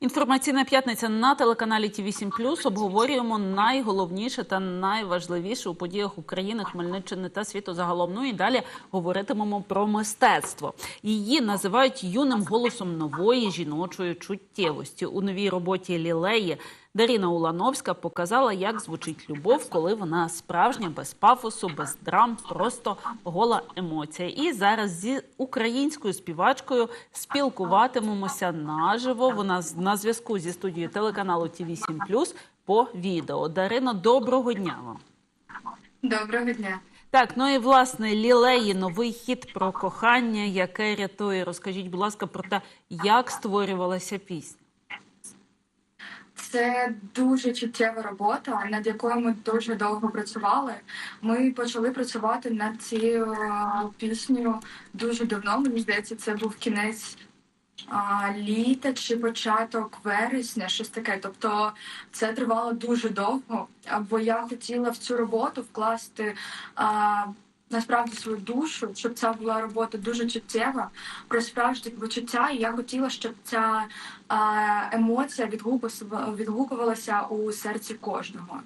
Інформаційна п'ятниця на телеканалі Ті 7 обговорюємо найголовніше та найважливіше у подіях України, Хмельниччини та світу загалом. Ну і далі говоритимемо про мистецтво. Її називають юним голосом нової жіночої чуттєвості. У новій роботі Лілеї Даріна Улановська показала, як звучить любов, коли вона справжня, без пафосу, без драм, просто гола емоція. І зараз зі українською співачкою спілкуватимемося наживо. Вона на зв'язку зі студією телеканалу ТІВІ 7 по відео. Дарино, доброго дня вам. Доброго дня. Так, ну і власне лілеї новий хіт про кохання, яке рятує. Розкажіть, будь ласка, про те, як створювалася пісня. Це дуже чуттєва робота, над якою ми дуже довго працювали. Ми почали працювати над цією е, піснею дуже давно. Мені здається, це був кінець літа чи початок вересня, щось таке. Тобто це тривало дуже довго. Бо я хотіла в цю роботу вкласти. А, Насправді свою душу, щоб ця була робота дуже чуттєва, про справжні почуття. І я хотіла, щоб ця а, емоція відгукувалася, у серці кожного.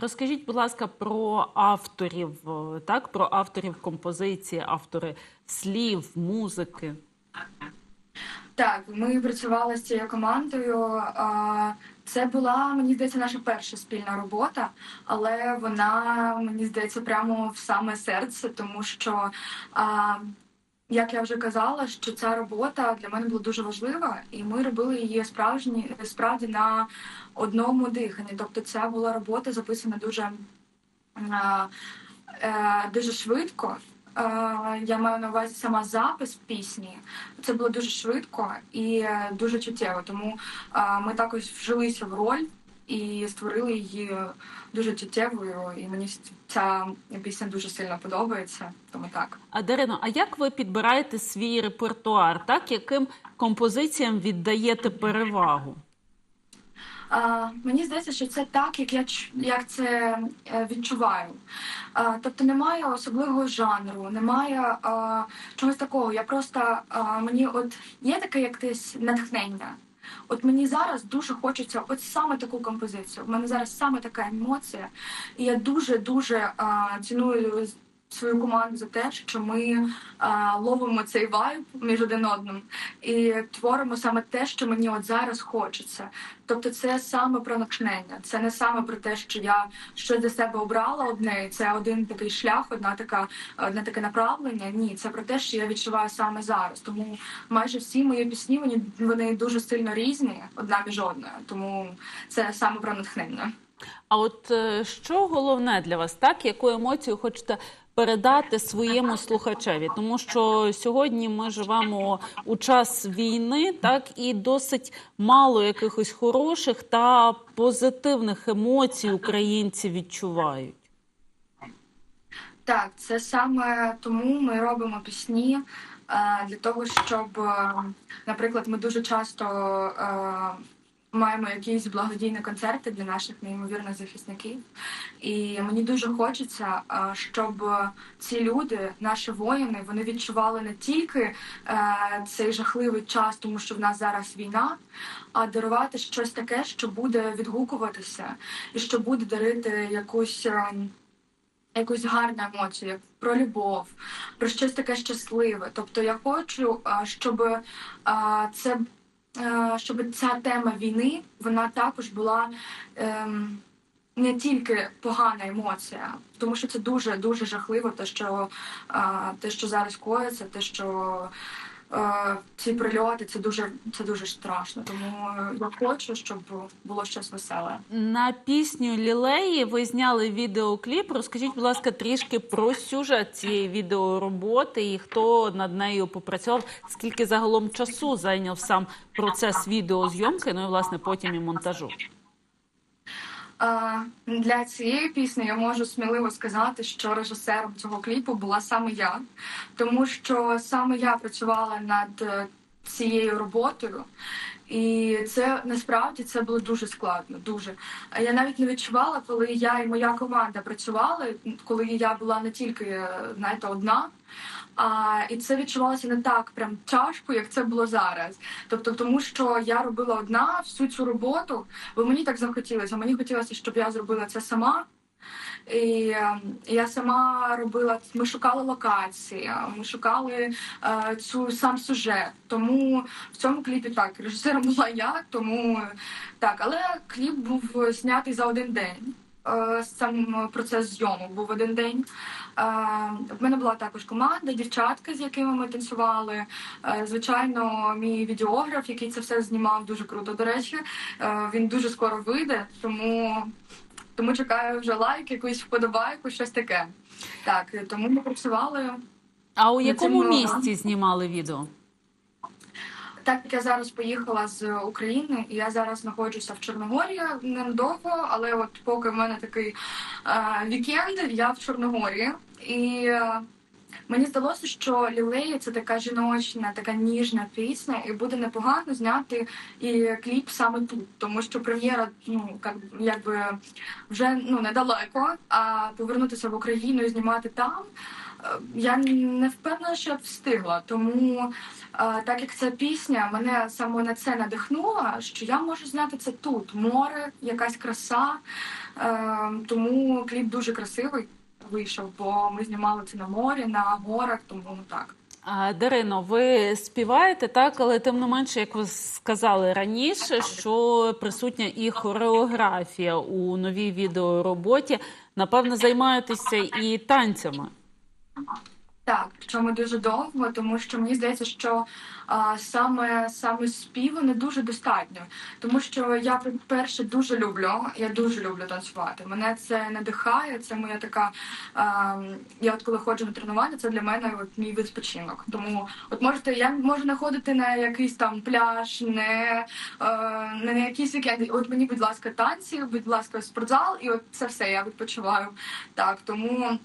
Розкажіть, будь ласка, про авторів, е, так, про авторів композиції, автори слів, музики. Так, ми працювали з цією командою. Це була, мені здається, наша перша спільна робота, але вона, мені здається, прямо в саме серце, тому що, як я вже казала, що ця робота для мене була дуже важлива, і ми робили її справжні, справді на одному диханні. Тобто, ця була робота записана дуже, е, дуже швидко. Я маю на увазі сама запис пісні. Це було дуже швидко і е, дуже чуттєво. Тому ми також вжилися в роль і створили її дуже чуттєвою. І мені ця пісня дуже сильно подобається. Тому так. А Дарино, а як ви підбираєте свій репертуар? Так, яким композиціям віддаєте перевагу? Мені здається, що це так, як я як це е, відчуваю. Тобто немає особливого жанру, немає чогось такого. Я просто мені от є таке якесь натхнення. От мені зараз дуже хочеться от саме таку композицію. У мене зараз саме така емоція, і я дуже дуже а, ціную свою команду за те, що ми а, ловимо цей вайб між один одним і творимо саме те, що мені от зараз хочеться. Тобто, це саме про натхнення. Це не саме про те, що я щось для себе обрала одне. Це один такий шлях, одна така, одне таке направлення. Ні, це про те, що я відчуваю саме зараз. Тому майже всі мої пісні вони, вони дуже сильно різні, одна між одною. Тому це саме про натхнення. А от е, що головне для вас, так яку емоцію хочете передати своєму слухачеві? Тому що сьогодні ми живемо у час війни, так і досить мало якихось хороших та позитивних емоцій українці відчувають. Так, це саме тому ми робимо пісні е, для того, щоб, е, наприклад, ми дуже часто е, маємо якісь благодійні концерти для наших неймовірних захисників. І мені дуже хочеться, е, щоб ці люди, наші воїни, вони відчували не тільки е, цей жахливий час, тому що в нас зараз війна, а дарувати щось таке, що буде відгукуватися, і що буде дарити якусь. ем, якусь гарну емоцію, як про любов, про щось таке щасливе. Тобто я хочу, щоб це щоб ця тема війни вона також була ем, не тільки погана емоція, тому що це дуже дуже жахливо, те, що е, те, що зараз коїться, те, що. Е, Ці прильоти це дуже це дуже страшно. Тому е, я хочу, щоб було щось веселе. На пісню Лілеї ви зняли відеокліп. Розкажіть, будь ласка, трішки про сюжет цієї відеороботи і хто над нею попрацював, скільки загалом часу зайняв сам процес відеозйомки, ну і власне потім і монтажу. Для цієї пісні я можу сміливо сказати, що режисером цього кліпу була саме я, тому що саме я працювала над е, цією роботою. І це насправді це було дуже складно. Дуже я навіть не відчувала, коли я і моя команда працювали, коли я була не тільки е, знаєте, одна. А, і це відчувалося не так прям тяжко, як це було зараз. Тобто, тому що я робила одна всю цю роботу, бо мені так захотілося. Мені хотілося, щоб я зробила це сама. І е, я сама робила, ми шукали локації, ми шукали е, цю сам сюжет. Тому в цьому кліпі так, режисером була я, тому е, так, але кліп був знятий за один день. Е, Сам процес зйомок був один день. Е, В мене була також команда, дівчатка, з якими ми танцювали. Е, Звичайно, мій відеограф, який це все знімав, дуже круто. До речі, Е, він дуже скоро вийде, тому, тому чекаю вже лайк, якусь вподобайку, щось таке. Так, е, тому ми працювали. А у якому много. місці знімали відео? Так як я зараз поїхала з України, і я зараз знаходжуся в Чорногорії недовго, але от поки в мене такий е, вікенд, я в Чорногорії. І е, мені здалося, що Лілея це така жіночна, така ніжна пісня, і буде непогано зняти і кліп саме тут, тому що прем'єра, ну як, якби вже ну недалеко, а повернутися в Україну і знімати там. Я не впевнена, що я б встигла, тому Е, так як ця пісня мене саме на це надихнула, що я можу зняти це тут. Море, якась краса. Е, Тому кліп дуже красивий вийшов, бо ми знімали це на морі, на горах, тому так. Дарино, ви співаєте так, але тим не менше, як ви сказали раніше, що присутня і хореографія у новій відеороботі. Напевно, займаєтеся і танцями. Так, причому дуже довго, тому що мені здається, що а, саме саме співу не дуже достатньо. Тому що я перше дуже люблю, я дуже люблю танцювати. Мене це надихає, це моя така. А, я от коли ходжу на тренування, це для мене от мій відпочинок. Тому от можете, я можу не ходити на якийсь там пляж, не, е, не на якийсь вікенд. От мені, будь ласка, танці, будь ласка, спортзал, і от це все я відпочиваю. Так, тому.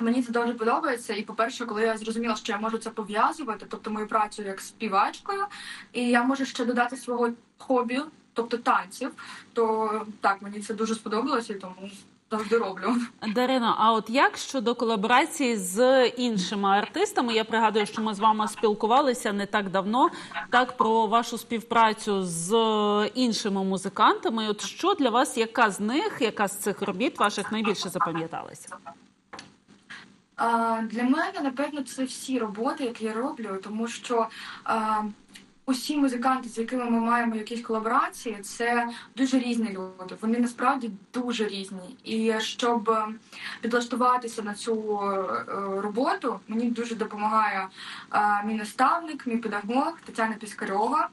Мені це дуже подобається. І по-перше, коли я зрозуміла, що я можу це пов'язувати, тобто мою працю як співачкою, і я можу ще додати свого хобі, тобто танців, то так мені це дуже сподобалося, і тому завжди роблю. Дарино, а от як щодо колаборації з іншими артистами? Я пригадую, що ми з вами спілкувалися не так давно. Так про вашу співпрацю з іншими музикантами. От що для вас, яка з них, яка з цих робіт ваших найбільше запам'яталася? Для мене, напевно, це всі роботи, які я роблю, тому що усі музиканти, з якими ми маємо якісь колаборації, це дуже різні люди. Вони насправді дуже різні. І щоб е, підлаштуватися на цю е, роботу, мені дуже допомагає е, мій наставник, мій педагог Тетяна Піскарьова.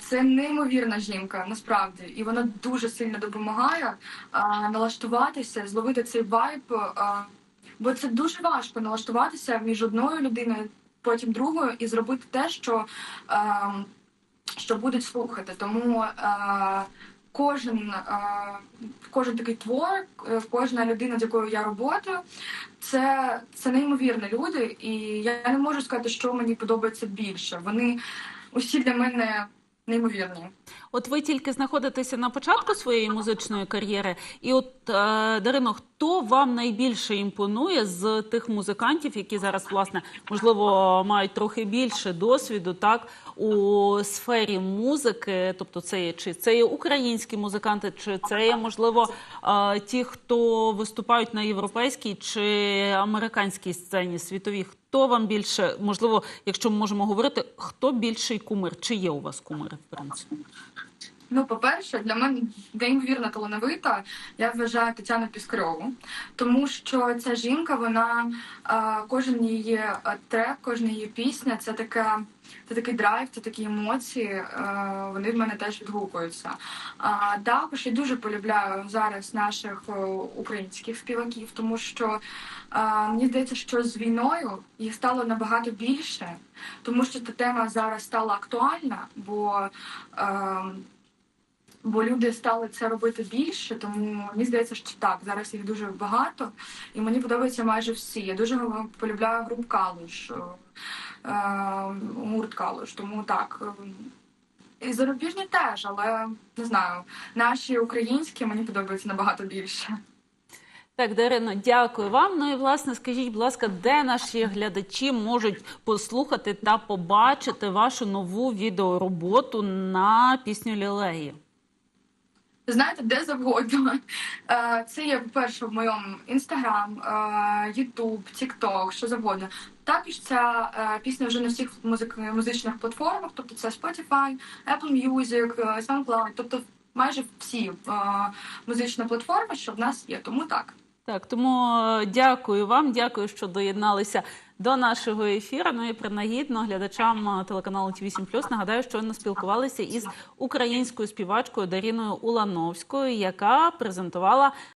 Це неймовірна жінка, насправді, і вона дуже сильно допомагає налаштуватися, зловити цей вайб. Бо це дуже важко налаштуватися між одною людиною, потім другою, і зробити те, що, е, що будуть слухати. Тому е, кожен, е, кожен такий твор, е, кожна людина, з якою я роботаю, це, це неймовірні люди, і я не можу сказати, що мені подобається більше. Вони усі для мене неймовірні. От ви тільки знаходитеся на початку своєї музичної кар'єри, і от е, Дарино, хто вам найбільше імпонує з тих музикантів, які зараз власне можливо мають трохи більше досвіду, так у сфері музики? Тобто, це є чи це є українські музиканти, чи це є можливо е, ті, хто виступають на європейській чи американській сцені світовій? Хто вам більше можливо, якщо ми можемо говорити, хто більший кумир? Чи є у вас кумири в принципі? Ну, по-перше, для мене неймовірно талановита, я вважаю Тетяну Піскарьову, тому що ця жінка, вона кожен її е, трек, кожна її пісня це така. Це такий драйв, це такі емоції, е, вони в мене теж відгукуються. Також я дуже полюбляю зараз наших е, українських співаків, тому що е, мені здається, що з війною їх стало набагато більше, тому що ця тема зараз стала актуальна, бо е, Бо люди стали це робити більше, тому мені здається, що так, зараз їх дуже багато, і мені подобаються майже всі. Я дуже полюбляю груп Калуш, е, гурт Калуш, тому так. е, І зарубіжні теж, але не знаю, наші українські мені подобаються набагато більше. Так, Дарино, дякую вам. Ну і власне, скажіть, будь ласка, де наші глядачі можуть послухати та побачити вашу нову відеороботу на пісню Лілеї? Знаєте, де завгодно. Е, Це є, по-перше, в моєму інстаграм, Ютуб, Тікток, що завгодно. Також ця е, пісня вже на всіх музичних платформах, тобто це Spotify, Apple Music, е, SoundCloud, тобто майже всі музичні платформи, що в нас є. Тому так. Так, тому е, дякую вам, дякую, що доєдналися до нашого ефіру. Ну і принагідно глядачам е, телеканалу ТВ 7 нагадаю, що ми спілкувалися із українською співачкою Даріною Улановською, яка презентувала